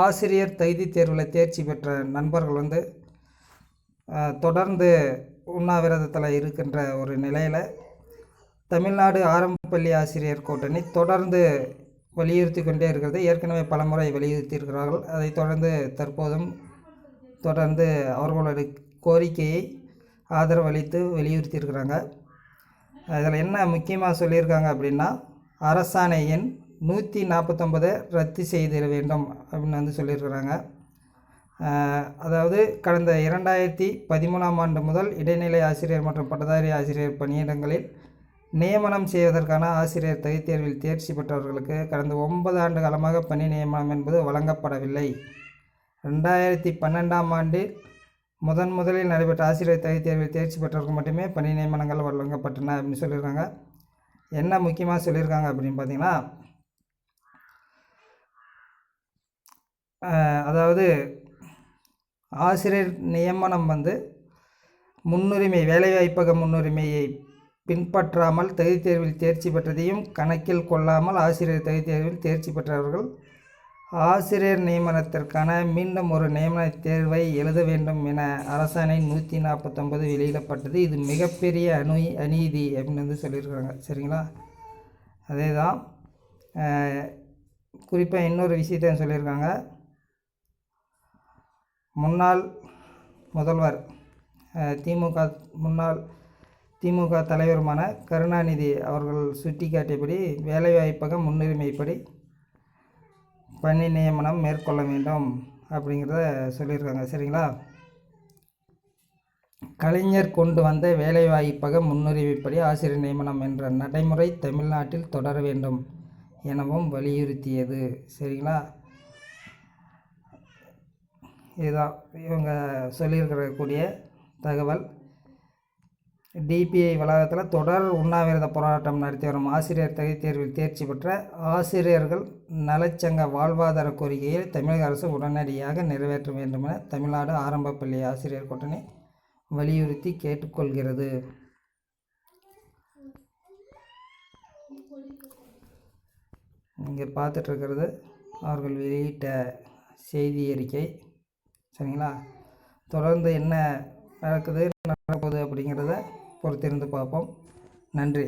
ஆசிரியர் தைதி தேர்வில் தேர்ச்சி பெற்ற நண்பர்கள் வந்து தொடர்ந்து உண்ணாவிரதத்தில் இருக்கின்ற ஒரு நிலையில் தமிழ்நாடு ஆரம்ப பள்ளி ஆசிரியர் கூட்டணி தொடர்ந்து வலியுறுத்தி கொண்டே இருக்கிறது. ஏற்கனவே பலமுறை வலியுறுத்தி இருக்கிறார்கள் தொடர்ந்து தற்போதும் தொடர்ந்து அவர்களோட கோரிக்கையை ஆதரவளித்து வலியுறுத்தியிருக்கிறாங்க. அதில் என்ன முக்கியமாக சொல்லியிருக்காங்க அப்படின்னா அரசாணை எண் நூற்றி நாற்பத்தொம்பதை ரத்து செய்திட வேண்டும் அப்படின்னு வந்து சொல்லியிருக்கிறாங்க. அதாவது கடந்த இரண்டாயிரத்தி பதிமூணாம் ஆண்டு முதல் இடைநிலை ஆசிரியர் மற்றும் பட்டதாரி ஆசிரியர் பணியிடங்களில் நியமனம் செய்வதற்கான ஆசிரியர் தகுதி தேர்வில் தேர்ச்சி பெற்றவர்களுக்கு கடந்த ஒன்பது ஆண்டு காலமாக பணி நியமனம் என்பது வழங்கப்படவில்லை. ரெண்டாயிரத்தி பன்னெண்டாம் ஆண்டில் முதன் முதலில் நடைபெற்ற ஆசிரியர் தகுதி தேர்வில் தேர்ச்சி பெற்றவர்கள் மட்டுமே பணி நியமனங்கள் வழங்கப்பட்டன அப்படின்னு சொல்லியிருக்காங்க. என்ன முக்கியமாக சொல்லியிருக்காங்க அப்படின்னு பார்த்தீங்கன்னா அதாவது ஆசிரியர் நியமனம் வந்து முன்னுரிமை வேலைவாய்ப்பக முன்னுரிமையை பின்பற்றாமல் தகுதி தேர்வில் தேர்ச்சி பெற்றதையும் கணக்கில் கொள்ளாமல் ஆசிரியர் தகுதி தேர்வில் தேர்ச்சி பெற்றவர்கள் ஆசிரியர் நியமனத்திற்கான மீண்டும் ஒரு நியமன தேர்வை எழுத வேண்டும் என அரசாணை நூற்றி நாற்பத்தொம்பது வெளியிடப்பட்டது. இது மிகப்பெரிய அணு அநீதி அப்படின்னு வந்து சொல்லியிருக்காங்க. சரிங்களா? அதே தான் குறிப்பாக இன்னொரு விஷயத்தையும் சொல்லியிருக்காங்க. முன்னாள் முதல்வர் திமுக முன்னாள் திமுக தலைவருமான கருணாநிதி அவர்கள் சுட்டிக்காட்டியபடி வேலைவாய்ப்பக முன்னுரிமைப்படி பணி நியமனம் மேற்கொள்ள வேண்டும் அப்படிங்கிறத சொல்லியிருக்காங்க. சரிங்களா? கலைஞர் கொண்டு வந்த வேலைவாய்ப்பக முன்னுரிமைப்படி ஆசிரியர் நியமனம் என்ற நடைமுறை தமிழ்நாட்டில் தொடர வேண்டும் எனவும் வலியுறுத்தியது. சரிங்களா? இதுதான். இவங்க சொல்லியிருக்கக்கூடிய தகவல். டிபிஐ வளாகத்தில் தொடர் உண்ணாவிரத போராட்டம் நடத்தி வரும் ஆசிரியர் தகுதி தேர்வில் தேர்ச்சி பெற்ற ஆசிரியர்கள் நலச்சங்க வாழ்வாதார கோரிக்கையை தமிழக அரசு உடனடியாக நிறைவேற்ற வேண்டும் என தமிழ்நாடு ஆரம்ப பள்ளி ஆசிரியர் கூட்டணி வலியுறுத்தி கேட்டுக்கொள்கிறது. இங்கே பார்த்துட்ருக்கிறது அவர்கள் வெளியிட்ட செய்தி அறிக்கை. சரிங்களா? தொடர்ந்து என்ன நடக்குது நடக்குது அப்படிங்கிறத பொறுத்திருந்து பார்ப்போம். நன்றி.